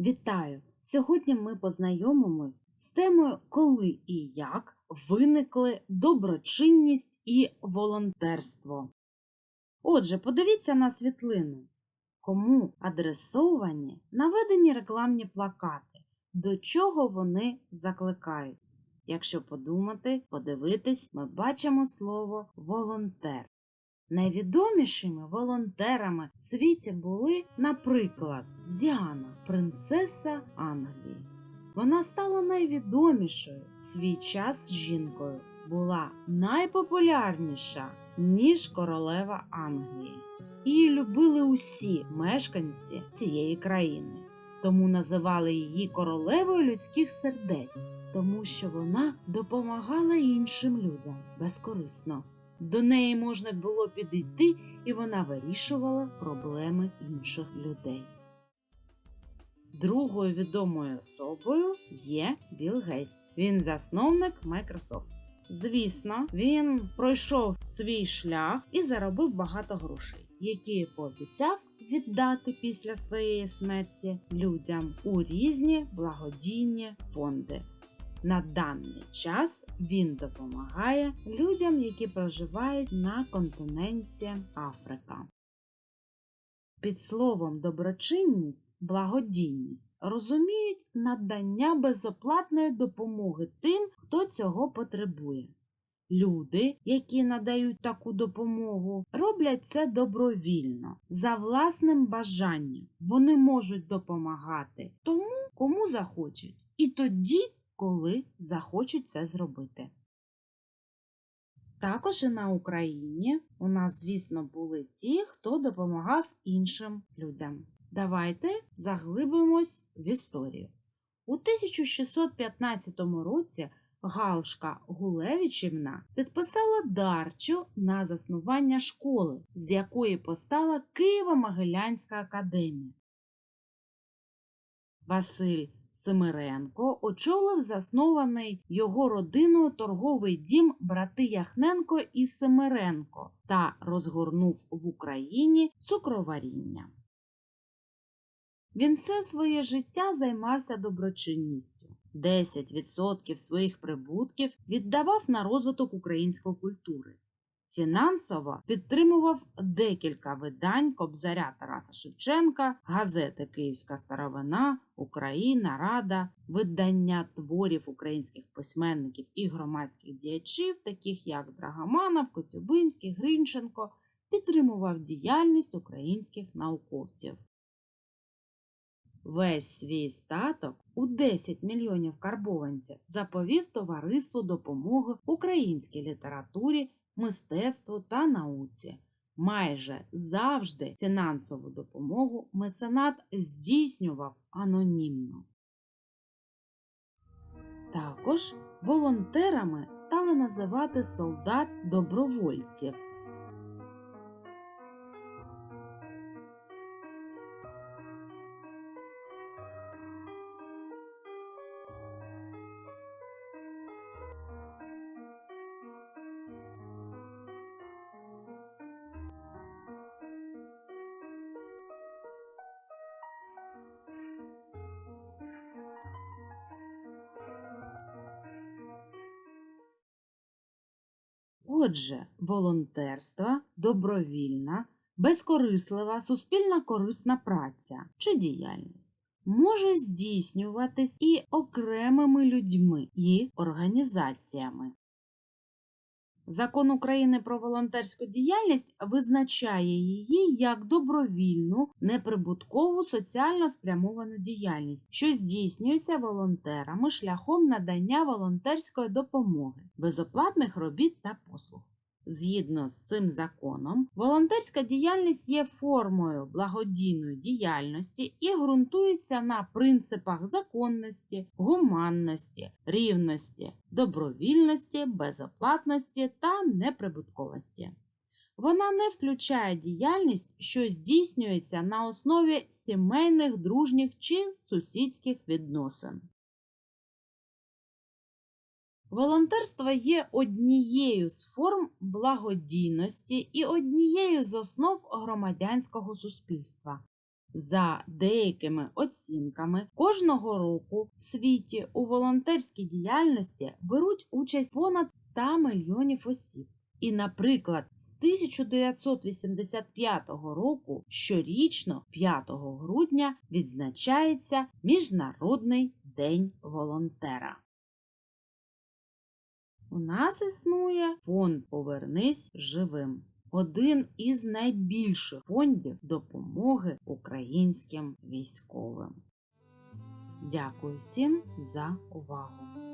Вітаю! Сьогодні ми познайомимось з темою, коли і як виникли доброчинність і волонтерство. Отже, подивіться на світлину, кому адресовані наведені рекламні плакати, до чого вони закликають. Якщо подумати, подивитись, ми бачимо слово волонтер. Найвідомішими волонтерами в світі були, наприклад, Діана, принцеса Англії. Вона стала найвідомішою в свій час жінкою, була найпопулярніша, ніж королева Англії. Її любили усі мешканці цієї країни, тому називали її королевою людських сердець, тому що вона допомагала іншим людям безкорисно. До неї можна було підійти, і вона вирішувала проблеми інших людей. Другою відомою особою є Білл Гейтс. Він засновник Microsoft. Звісно, він пройшов свій шлях і заробив багато грошей, які пообіцяв віддати після своєї смерті людям у різні благодійні фонди. На даний час він допомагає людям, які проживають на континенті Африка. Під словом доброчинність, благодійність розуміють надання безоплатної допомоги тим, хто цього потребує. Люди, які надають таку допомогу, роблять це добровільно, за власним бажанням. Вони можуть допомагати тому, кому захочуть, і тоді, коли захочуть це зробити. Також і на Україні у нас, звісно, були ті, хто допомагав іншим людям. Давайте заглибимось в історію. У 1615 році Галшка Гулевичівна підписала дарчу на заснування школи, з якої постала Києво-Могилянська академія. Василь Семиренко очолив заснований його родиною торговий дім брати Яхненко і Семиренко та розгорнув в Україні цукроваріння. Він все своє життя займався доброчинністю. 10% своїх прибутків віддавав на розвиток української культури. Фінансово підтримував декілька видань Кобзаря Тараса Шевченка, газети Київська старовина, Україна, Рада, видання творів українських письменників і громадських діячів, таких як Драгоманов, Коцюбинський, Гринченко, підтримував діяльність українських науковців. Весь свій статок у 10 мільйонів карбованців заповів товариству допомоги українській літературі мистецтву та науці. Майже завжди фінансову допомогу меценат здійснював анонімно. Також волонтерами стали називати солдат добровольців. Отже, волонтерство добровільна, безкорислива, суспільна корисна праця чи діяльність може здійснюватись і окремими людьми і організаціями. Закон України про волонтерську діяльність визначає її як добровільну, неприбуткову соціально спрямовану діяльність, що здійснюється волонтерами шляхом надання волонтерської допомоги, безоплатних робіт та послуг. Згідно з цим законом, волонтерська діяльність є формою благодійної діяльності і ґрунтується на принципах законності, гуманності, рівності, добровільності, безоплатності та неприбутковості. Вона не включає діяльність, що здійснюється на основі сімейних, дружніх чи сусідських відносин. Волонтерство є однією з форм благодійності і однією з основ громадянського суспільства. За деякими оцінками, кожного року в світі у волонтерській діяльності беруть участь понад 100 мільйонів осіб. І, наприклад, з 1985 року щорічно 5 грудня відзначається Міжнародний день волонтера. У нас існує фонд Повернись живим. Один із найбільших фондів допомоги українським військовим. Дякую всім за увагу!